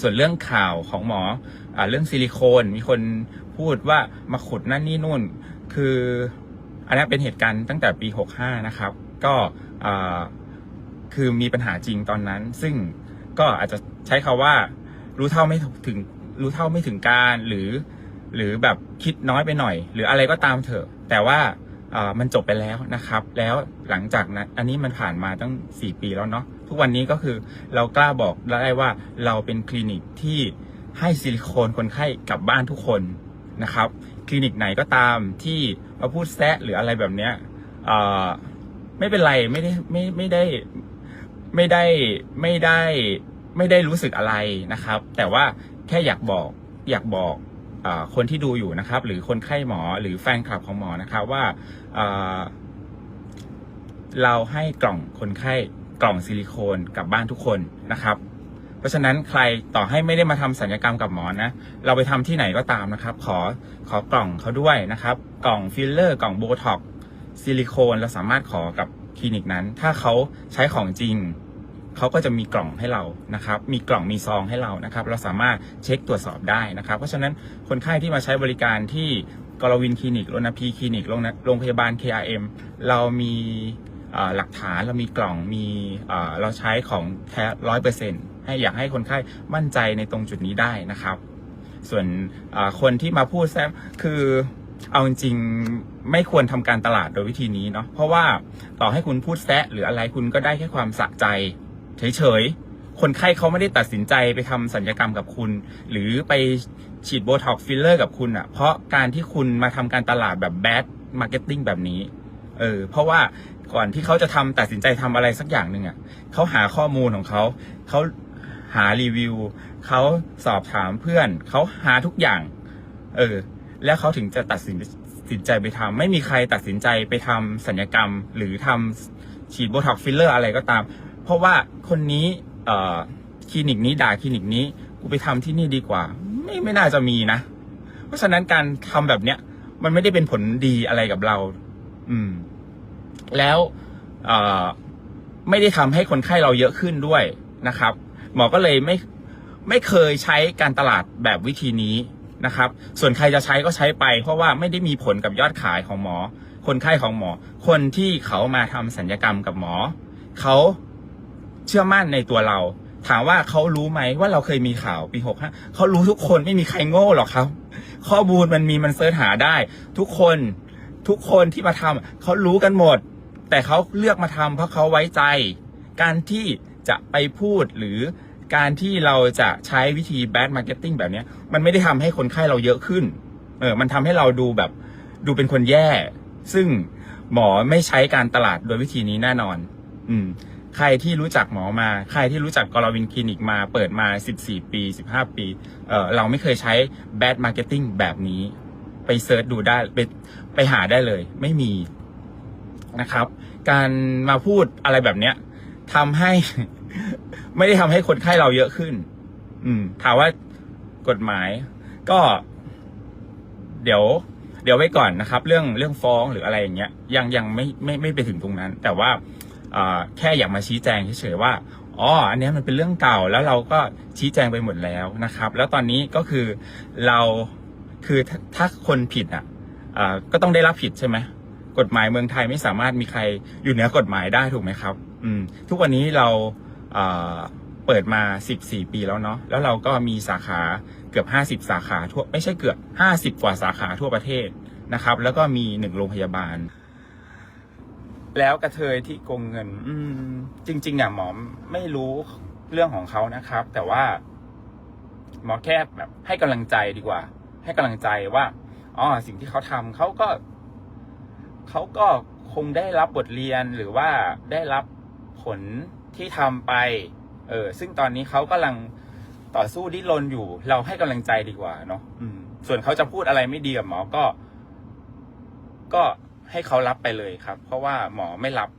ส่วนเรื่องข่าวของหมออเรื่องซิลิโคนมีคนพูดว่ามาขุดนั่นนี่นู่น คืออันนั้เป็นเหตุการณ์ตั้งแต่ปี 65 นะครับ ก็คือมีปัญหาจริงตอนนั้น ซึ่งก็อาจจะใช้คาว่า รู้เท่าไม่ถึงรู้เท่าไม่ถึงการหรือ หรือแบบคิดน้อยไปหน่อย หรืออะไรก็ตามเถอะ แต่ว่า มันจบไปแล้วนะครับ แล้วหลังจากนั้นอันนี้มันผ่านมาตั้ง 4 ปีแล้วเนาะทุกวันนี้ก็คือเรากล้าบอกได้ว่าเราเป็นคลินิกที่ให้ซิลิโคนคนไข้กลับบ้านทุกคนนะครับ คลินิกไหนก็ตามที่มาพูดแซะหรืออะไรแบบเนี้ยไม่เป็นไรไม่ได้ไม่ไม่ได้ไม่ได้ไม่ได้ไม่ได้รู้สึกอะไรนะครับ แต่ว่าแค่อยากบอกอยากบอก คนที่ดูอยู่นะครับ หรือคนไข้หมอหรือแฟนคลับของหมอนะครับว่าเราให้กล่องคนไข้กล่องซิลิโคนกลับบ้านทุกคนนะครับ เพราะฉะนั้นใครต่อให้ไม่ได้มาทำสัญญกรรมกับหมอนะ เราไปทำที่ไหนก็ตามนะครับ ขอขอกล่องเขาด้วยนะครับ กล่องฟิลเลอร์กล่องโบท็อกซิลิโคนเราสามารถขอกับคลินิกนั้น ถ้าเขาใช้ของจริง เขาก็จะมีกล่องให้เรานะครับมีกล่องมีซองให้เรานะครับเราสามารถเช็คตรวจสอบได้นะครับเพราะฉะนั้นคนไข้ที่มาใช้บริการที่กรวินคลินิกโรนาพีคลินิกโรงพยาบาล KRM เรามีหลักฐานเรามีกล่องมีเราใช้ของแท้ร้อยเปอร์เซ็นให้อยากให้คนไข้มั่นใจในตรงจุดนี้ได้นะครับ ส่วนคนที่มาพูดแซมคือเอาจริงๆไม่ควรทำการตลาดโดยวิธีนี้เนาะเพราะว่าต่อให้คุณพูดแซะหรืออะไรคุณก็ได้แค่ความสะใจ เฉยๆ คนไข้เขาไม่ได้ตัดสินใจไปทำสัญญกรรมกับคุณ หรือไปฉีดโบท็อกฟิลเลอร์กับคุณอะ่ะ เพราะการที่คุณมาทำการตลาดแบบแบดมาร์เก็ตติ้งแบบนี้ เออ เพราะว่าก่อนที่เขาจะทำตัดสินใจทำอะไรสักอย่างหนึ่งอะ่ะเขาหาข้อมูลของเขาเขาหารีวิวเขาสอบถามเพื่อนเขาหาทุกอย่าง เออ แล้วเขาถึงจะตัดสินสินใจไปทำไม่มีใครตัดสินใจไปทำสัญญกรรม หรือทำฉีดโบท็อกฟิลเลอร์อะไรก็ตาม เพราะว่าคนนี้เอ่อคลินิกนี้ด่าคลินิกนี้กูไปทำที่นี่ดีกว่า ไม่ไม่น่าจะมีนะ เพราะฉะนั้นการทำแบบเนี้ย มันไม่ได้เป็นผลดีอะไรกับเรา อืม แล้วเอ่อไม่ได้ทำให้คนไข้เราเยอะขึ้นด้วยนะครับ หมอก็เลยไม่ไม่เคยใช้การตลาดแบบวิธีนี้นะครับ ส่วนใครจะใช้ก็ใช้ไป เพราะว่าไม่ได้มีผลกับยอดขายของหมอ คนไข้ของหมอ คนที่เขามาทำสัญญกรรมกับหมอ เขา เชื่อมั่นในตัวเรา ถามว่าเขารู้ไหมว่าเราเคยมีข่าวปีหกห้าเขารู้ทุกคนไม่มีใครโง่หรอกครับ ข้อมูลมันมีมันเสิร์ชหาได้ ทุกคนทุกคนที่มาทำเขารู้กันหมด แต่เขาเลือกมาทำเพราะเขาไว้ใจ การที่จะไปพูดหรือการที่เราจะใช้วิธี bad marketing แบบนี้มันไม่ได้ทำให้คนไข้เราเยอะขึ้น เออ มันทำให้เราดูแบบดูเป็นคนแย่ ซึ่งหมอไม่ใช้การตลาดโดยวิธีนี้แน่นอน อืม ใครที่รู้จักหมอมา ใครที่รู้จักกรวินคลินิกมาเปิดมา 14 ปี 15 ปีเออเราไม่เคยใช้ bad marketing แบบนี้ ไปเซิร์ชดูได้ไปไปหาได้เลย ไม่มีนะครับ การมาพูดอะไรแบบเนี้ยทำให้ ไม่ได้ทำให้คนไข้เราเยอะขึ้น อืม ถามว่ากฎหมาย ก็ เดี๋ยว เดี๋ยวไว้ก่อนนะครับ เรื่องเรื่องฟ้องหรืออะไรอย่างเงี้ย ยังยังไม่ไม่ไม่ไปถึงตรงนั้น แต่ว่า แค่อยากมาชี้แจงเฉยๆว่าอ๋ออันนี้มันเป็นเรื่องเก่าแล้วเราก็ชี้แจงไปหมดแล้วนะครับ แล้วตอนนี้ก็คือเราคือถ้าคนผิดอะก็ต้องได้รับผิดใช่ไหมกฎหมายเมืองไทยไม่สามารถมีใครอยู่เหนือกฎหมายได้ถูกไหมครับ อืม ทุกวันนี้เราอ่าเปิดมา 14 ปีแล้วเนาะแล้วเราก็มีสาขาเกือบ 50 สาขาทั่วไม่ใช่เกือบ 50 กว่าสาขาทั่วประเทศนะครับ แล้วก็มีหนึ่งโรงพยาบาล แล้วกระเทยที่โกงเงิน อืม จริง ๆอะหมอไม่รู้เรื่องของเขานะครับ แต่ว่า หมอแค่แบบ ให้กำลังใจดีกว่า ให้กำลังใจว่าอ๋อสิ่งที่เขาทำเขาก็เขาก็คงได้รับบทเรียนหรือว่าได้รับผลที่ทำไป เออ ซึ่งตอนนี้เขากำลังต่อสู้ดิ้นรนอยู่ เราให้กำลังใจดีกว่าเนาะอืม ส่วนเขาจะพูดอะไรไม่ดีกับหมอก็ ก็ ให้เขารับไปเลยครับ เพราะว่าหมอไม่รับ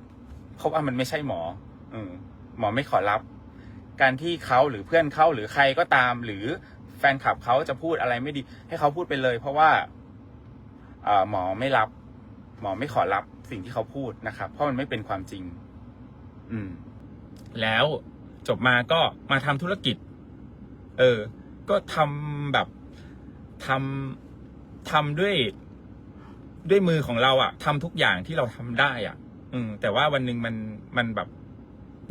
เพราะว่ามันไม่ใช่หมอ อืมหมอไม่ขอรับ การที่เขาหรือเพื่อนเขาหรือใครก็ตาม หรือแฟนคลับเขาจะพูดอะไรไม่ดี ให้เขาพูดไปเลย เพราะว่าหมอไม่รับ หมอไม่ขอรับสิ่งที่เขาพูดนะครับ เพราะมันไม่เป็นความจริง อืม แล้วจบมาก็มาทำธุรกิจ เออ ก็ทำแบบทำทำด้วย ด้วยมือของเราอะทำทุกอย่างที่เราทำได้อะอืมแต่ว่าวันหนึ่งมันมันแบบ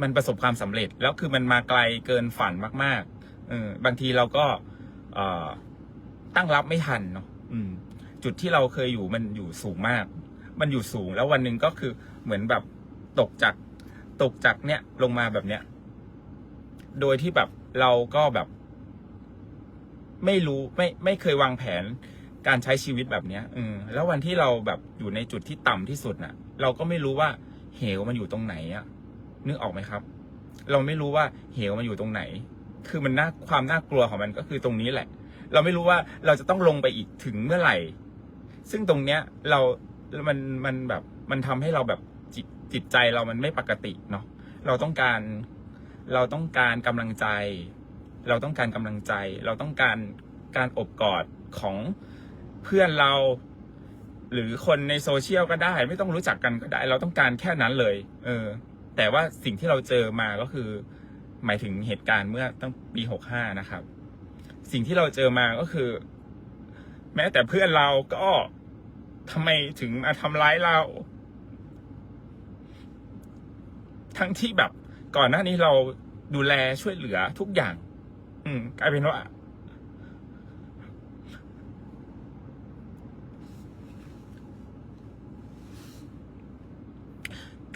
มันประสบความสำเร็จ แล้วคือมันมาไกลเกินฝันมากๆเออบางทีเราก็เออตั้งรับไม่ทันเนาะอืม จุดที่เราเคยอยู่มันอยู่สูงมาก มันอยู่สูงแล้ววันหนึ่งก็คือเหมือนแบบตกจากตกจากเนี้ยลงมาแบบเนี้ย โดยที่แบบเราก็แบบ ไม่รู้ไม่ไม่เคยวางแผน การใช้ชีวิตแบบเนี้ยอืมแล้ววันที่เราแบบอยู่ในจุดที่ต่ำที่สุดน่ะ เราก็ไม่รู้ว่าเหวมันอยู่ตรงไหนอะนึกออกไหมครับ เราไม่รู้ว่าเหวมันอยู่ตรงไหน คือมันน่าความน่ากลัวของมันก็คือตรงนี้แหละ เราไม่รู้ว่าเราจะต้องลงไปอีกถึงเมื่อไหร่ ซึ่งตรงเนี้ยเรา มันมันแบบมันทำให้เราแบบจิตจิตใจเรามันไม่ปกติเนาะเราต้องการเราต้องการกำลังใจ เราต้องการกำลังใจ เราต้องการการอบกอดของ เพื่อนเรา หรือคนในโซเชียลก็ได้ ไม่ต้องรู้จักกันก็ได้ เราต้องการแค่นั้นเลย เออ แต่ว่าสิ่งที่เราเจอมาก็คือ หมายถึงเหตุการณ์เมื่อตั้งปีหกห้านะครับ สิ่งที่เราเจอมาก็คือ แม้แต่เพื่อนเราก็ทำไมถึงมาทำร้ายเรา ทั้งที่แบบก่อนหน้านี้เราดูแลช่วยเหลือทุกอย่าง อืมกลายเป็นว่า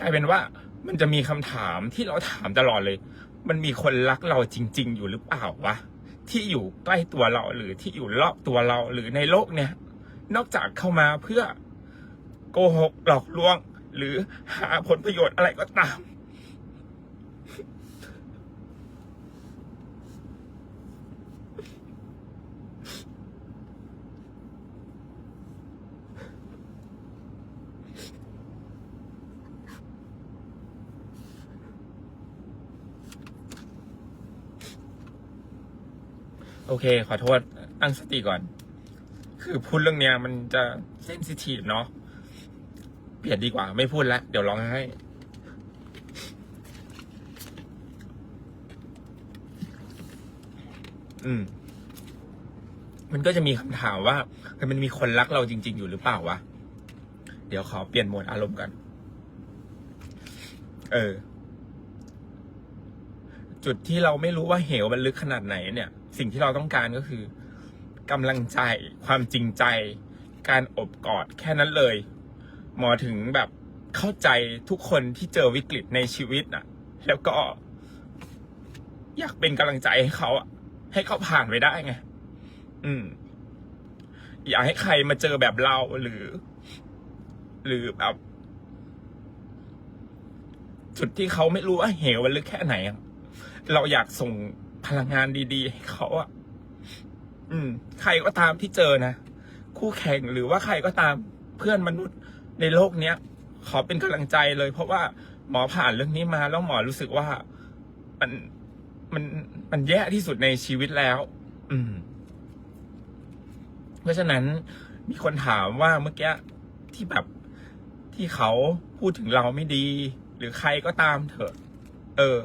กลายเป็นว่ามันจะมีคำถามที่เราถามตลอดเลย มันมีคนรักเราจริง ๆ อยู่หรือเปล่าวะที่อยู่ใกล้ตัวเราหรือที่อยู่รอบตัวเราหรือในโลกเนี้ยนอกจากเข้ามาเพื่อโกหกหลอกลวง หรือหาผลประโยชน์อะไรก็ตาม โอเค ขอโทษตั้งสติก่อน คือพูดเรื่องเนี้ยมันจะเซนซิทีฟเนาะเปลี่ยนดีกว่า ไม่พูดแล้ว เดี๋ยวร้องให้อืม มันก็จะมีคำถามว่ามันมีคนรักเราจริง ๆ อยู่หรือเปล่าวะ เดี๋ยวขอเปลี่ยนโหมดอารมณ์กัน เออ จุดที่เราไม่รู้ว่าเหวมันลึกขนาดไหนเนี่ย สิ่งที่เราต้องการก็คือกำลังใจ ความจริงใจ การอบกอดแค่นั้นเลย หมอถึงแบบเข้าใจทุกคนที่เจอวิกฤตในชีวิตน่ะ แล้วก็อยากเป็นกำลังใจให้เขาอะให้เขาผ่านไปได้ไง อืม อยากให้ใครมาเจอแบบเราหรือ หรือแบบจุดที่เขาไม่รู้ว่าเหวมันลึกแค่ไหนอะเราอยากส่ง พลังงานดีๆให้เขาอะอืม ใครก็ตามที่เจอนะ คู่แข่งหรือว่าใครก็ตามเพื่อนมนุษย์ในโลกเนี้ย ขอเป็นกำลังใจเลย เพราะว่าหมอผ่านเรื่องนี้มาแล้วหมอรู้สึกว่ามันมันมันแย่ที่สุดในชีวิตแล้ว อืม เพราะฉะนั้นมีคนถามว่าเมื่อกี้ที่แบบที่เขาพูดถึงเราไม่ดี หรือใครก็ตามเถอะ เออ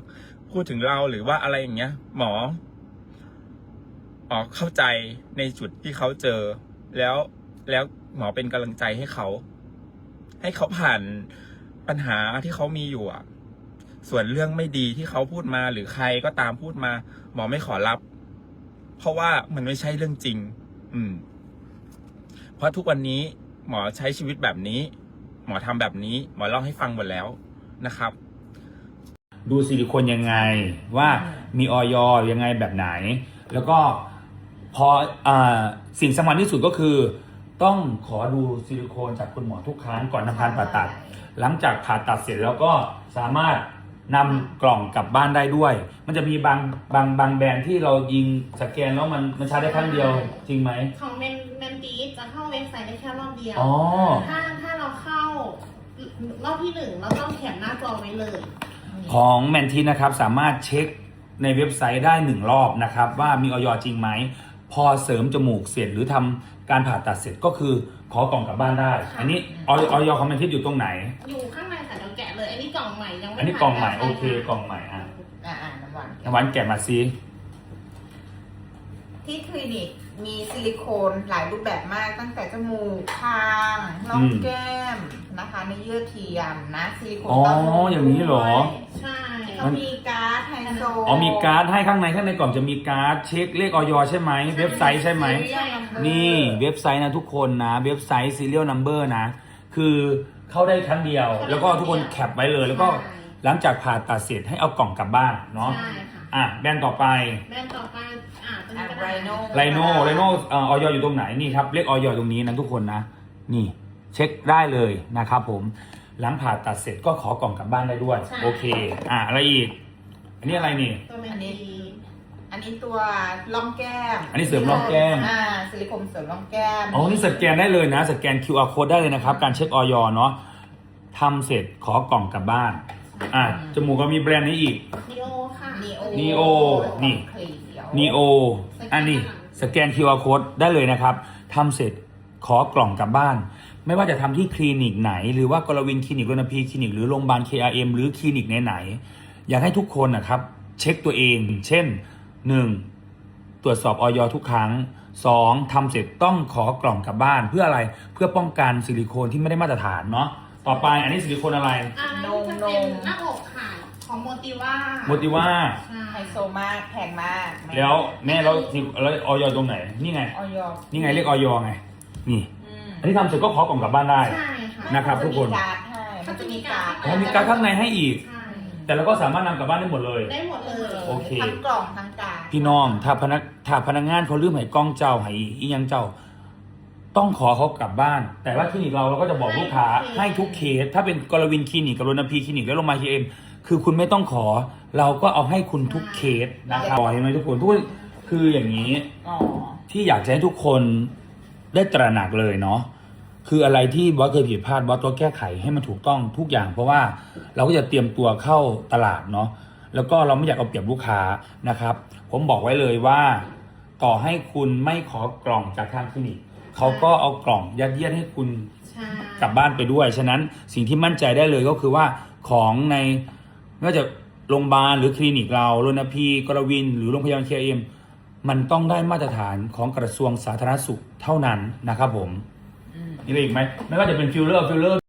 พูดถึงเราหรือว่าอะไรอย่างเงี้ย หมอหมอเข้าใจในจุดที่เขาเจอ แล้วแล้วหมอเป็นกำลังใจให้เขา ให้เขาผ่านปัญหาที่เขามีอยู่อะ ส่วนเรื่องไม่ดีที่เขาพูดมาหรือใครก็ตามพูดมา หมอไม่ขอรับ เพราะว่ามันไม่ใช่เรื่องจริง อืม เพราะทุกวันนี้หมอใช้ชีวิตแบบนี้ หมอทำแบบนี้ หมอเล่าให้ฟังหมดแล้วนะครับ ดูซิลิโคนยังไง ว่ามีออยยังไงแบบไหน แล้วก็พออาสิ่งสำคัญที่สุดก็คือ ต้องขอดูซิลิโคนจากคุณหมอทุกครั้งก่อนทำการผ่าตัด หลังจากผ่าตัดเสร็จแล้วก็สามารถนำกล่องกลับบ้านได้ด้วย มันจะมีบางบางบางแบรนด์ที่เรายิงสแกนแล้วมันมันใช้ได้ครั้งเดียวจริงไหม ของเมนเมนตีจะเข้าเว็บไซต์ได้แค่รอบเดียว อ๋อ ถ้าถ้าเราเข้ารอบที่หนึ่งเราต้องแคปหน้าจอไว้เลย ของแมนทีนะครับสามารถเช็คในเว็บไซต์ได้หนึ่งรอบนะครับ ว่ามีออยจริงไหม พอเสริมจมูกเสร็จหรือทำการผ่าตัดเสร็จก็คือขอกล่องกลับบ้านได้ค่ะอันนี้ออยออยของแมนทีอยู่ตรงไหน อยู่ข้างในค่ะเดี๋ยวแกะเลย อันนี้กล่องใหม่ยังไม่อันนี้กล่องใหม่ผ่าโอเคกล่องใหม่อะอ่าอ่าน้ำหวานน้ำหวานแกะมาซิ ที่คลินิกมีซิลิโคนหลายรูปแบบมาก ตั้งแต่จมูกคางร่องแก้มนะคะ ในเยื่อเทียมนะซิลิโคนอ๋อเต้าหู้อย่างนี้เหรอ ใช่เขามีการ์ดไฮโซอ๋อมีการ์ดให้ข้างในข้างในกล่องจะมีการ์ดเช็คเลขออยใช่ไหมเว็บไซต์ใช่ไหมใช่ค่ะนี่เว็บไซต์นะทุกคนนะ เว็บไซต์ serial number นะ คือเข้าได้ครั้งเดียว แล้วก็ทุกคนแคปไว้เลยแล้วก็หลังจากผ่าตัดเสร็จให้เอากล่องกลับบ้านเนาะใช่ค่ะ อะแบรนด์ต่อไปแบรนด์ต่อไปอ่าตัวนี้อะก็ไรได้โนไรโนไรโนเออยอยู่ตรงไหนนี่ครับเลขออยตรงนี้นะทุกคนนะ นี่ เช็คได้เลยนะครับผมหลังผ่าตัดเสร็จก็ขอกล่องกลับบ้านได้ด้วยโอเค อะอะไรอีก อันนี้อะไรนี่ ตัวเมอันนีนี้อันนี้ตัวร่องแก้มอันนี้เสริมร่องแก้ม อ่าซิลิโคนเสริมร่องแก้มอ๋อนี่สแกนได้เลยนะ สแกน QR code ได้เลยนะครับ การเช็คออยเนาะทำเสร็จขอกล่องกลับบ้าน อะจมูกก็มีแบรนด์นี้อีก นีโอค่ะนีโอ Neo นี่คลีเดียวนีโออันนี้สแกน QR code ได้เลยนะครับทำเสร็จขอกล่องกลับบ้าน ไม่ว่าจะทำที่คลินิกไหน หรือว่ากรวินคลินิกโรนพีคลินิกหรือโรงพยาบาล KRM หรือคลินิกไหนๆอยากให้ทุกคนนะครับ เช็คตัวเอง เช่น 1. ตรวจสอบออยทุกครั้ง 2. ทำเสร็จต้องขอกล่องกลับบ้านเพื่ออะไรเพื่อป้องกันซิลิโคนที่ไม่ได้มาตรฐานเนาะ ต่อไปอันนี้ซิลิโคนอะไรอ่านี่จะเป็นหน้าอกค่ะของโมติว่าโมติว่าใช่ไฮโซมากแพงมากแล้วแม่แล้วแล้วออยตรงไหน นี่ไงออยนี่ไงเรียกออยไง นี่อืมอันนี้ทำเสร็จก็ขอกล่องกลับบ้านได้ใช่ค่ะนะครับทุกคนเขาจะมีการ์ดให้มันจะมีการ์ดอ๋อมีการดข้างในให้อีกใช่แต่เราก็สามารถนำกลับบ้านได้หมดเลยได้หมดเลยโอเคทั้งกล่องทั้งการ์ดพี่น้องถ้าพนักถ้าพนักงานเขาลืมให้กล้องเจ้าให้อีหยังเจ้า ต้องขอเขากลับบ้าน แต่ว่าคลินิกเราเราก็จะบอกลูกค้าให้ทุกเคส ถ้าเป็นกรวินคลินิกกับโรนาพีคลินิกแล้วลงมาเคเอ็มคือคุณไม่ต้องขอ เราก็เอาให้คุณทุกเคสนะครับเห็นไหมทุกคนทุกคนคืออย่างนี้อ๋อที่อยากจะให้ทุกคนได้ตระหนักเลยเนาะคืออะไรที่บอสเคยผิดพลาดบอสตัวแก้ไขให้มันถูกต้องทุกอย่าง เพราะว่าเราก็จะเตรียมตัวเข้าตลาดเนาะแล้วก็เราไม่อยากเอาเปรียบลูกค้านะครับ ผมบอกไว้เลยว่า ต่อให้คุณไม่ขอกล่องจากทางคลินิก เขาก็เอากล่องยัดเยียดให้คุณใช่กลับบ้านไปด้วย ฉะนั้นสิ่งที่มั่นใจได้เลยก็คือว่าของในไม่ว่าจะโรงพยาบาลหรือคลินิกเราโรนาพีกรวิน หรือโรงพยาบาลเคเอ็มมันต้องได้มาตรฐานของกระทรวงสาธารณสุขเท่านั้นนะครับผมอืมนี่อะไรอีกไหมไม่ว่าจะเป็นฟิลเลอร์ฟิลเลอร์